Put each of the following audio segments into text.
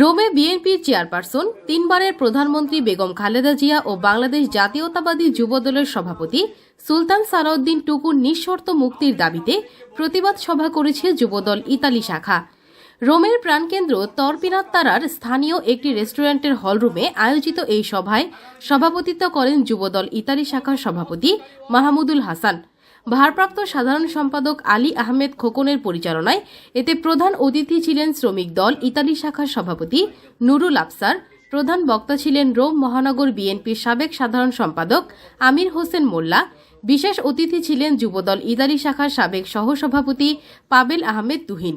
রোমে বিএনপির চেয়ারপারসন, তিনবারের প্রধানমন্ত্রী বেগম খালেদা জিয়া ও বাংলাদেশ জাতীয়তাবাদী যুবদলের সভাপতি সুলতান সালাউদ্দিন টুকুর নিঃশর্ত মুক্তির দাবিতে প্রতিবাদ সভা করেছে যুবদল ইতালি শাখা। রোমের প্রাণকেন্দ্র তরপিনাত্তারার স্থানীয় একটি রেস্টুরেন্টের হলরুমে আয়োজিত এই সভায় সভাপতিত্ব করেন যুবদল ইতালি শাখার সভাপতি মাহমুদুল হাসান। ভারপ্রাপ্ত সাধারণ সম্পাদক আলী আহমেদ খোকনের পরিচালনায় এতে প্রধান অতিথি ছিলেন শ্রমিক দল ইতালি শাখার সভাপতি নুরুল আফসার, প্রধান বক্তা ছিলেন রোম মহানগর বিএনপির সাবেক সাধারণ সম্পাদক আমির হোসেন মোল্লা, বিশেষ অতিথি ছিলেন যুবদল ইতালি শাখার সাবেক সহসভাপতি পাবেল আহমেদ তুহিন।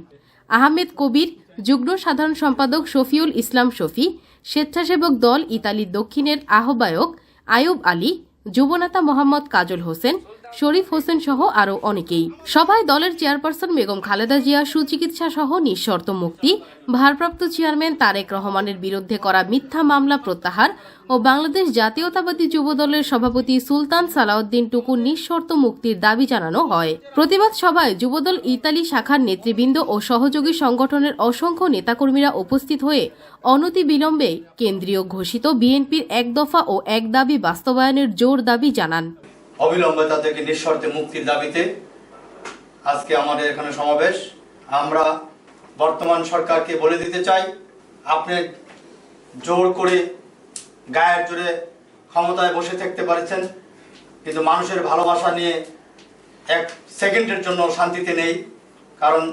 আহমেদ কবির, যুগ্ম সাধারণ সম্পাদক শফিউল ইসলাম শফি, স্বেচ্ছাসেবক দল ইতালি দক্ষিণের আহ্বায়ক আয়ুব আলী, যুবনেতা মোহাম্মদ কাজল হোসেন শরীফ হোসেন সহ আরও অনেকেই। সভায় দলের চেয়ারপারসন বেগম খালেদা জিয়া সুচিকিৎসা সহ নিঃশর্ত মুক্তি, ভারপ্রাপ্ত চেয়ারম্যান তারেক রহমানের বিরুদ্ধে করা মিথ্যা মামলা প্রত্যাহার ও বাংলাদেশ জাতীয়তাবাদী যুবদলের সভাপতি সুলতান সালাউদ্দিন টুকু নিঃশর্ত মুক্তির দাবি জানানো হয়। প্রতিবাদ সভায় যুবদল ইতালি শাখার নেতৃবৃন্দ ও সহযোগী সংগঠনের অসংখ্য নেতাকর্মীরা উপস্থিত হয়ে অনতি বিলম্বে কেন্দ্রীয় ঘোষিত বিএনপির এক দফা ও এক দাবি বাস্তবায়নের জোর দাবি জানান। অবিলম্বে তাদেরকে নিঃশর্তে মুক্তির দাবিতে আজকে আমাদের এখানে সমাবেশ। আমরা বর্তমান সরকারকে বলে দিতে চাই, আপনি জোর করে, গায়ের জোরে ক্ষমতায় বসে থাকতে পারছেন, কিন্তু মানুষের ভালোবাসা নিয়ে এক সেকেন্ডের জন্য শান্তিতে নেই। কারণ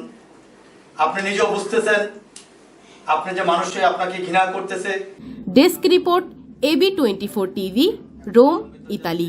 আপনি নিজেও বুঝতেছেন, আপনি যে মানুষটি আপনাকে ঘৃণা করতেছে। Desk report AB twenty four TV, Rome, Italy.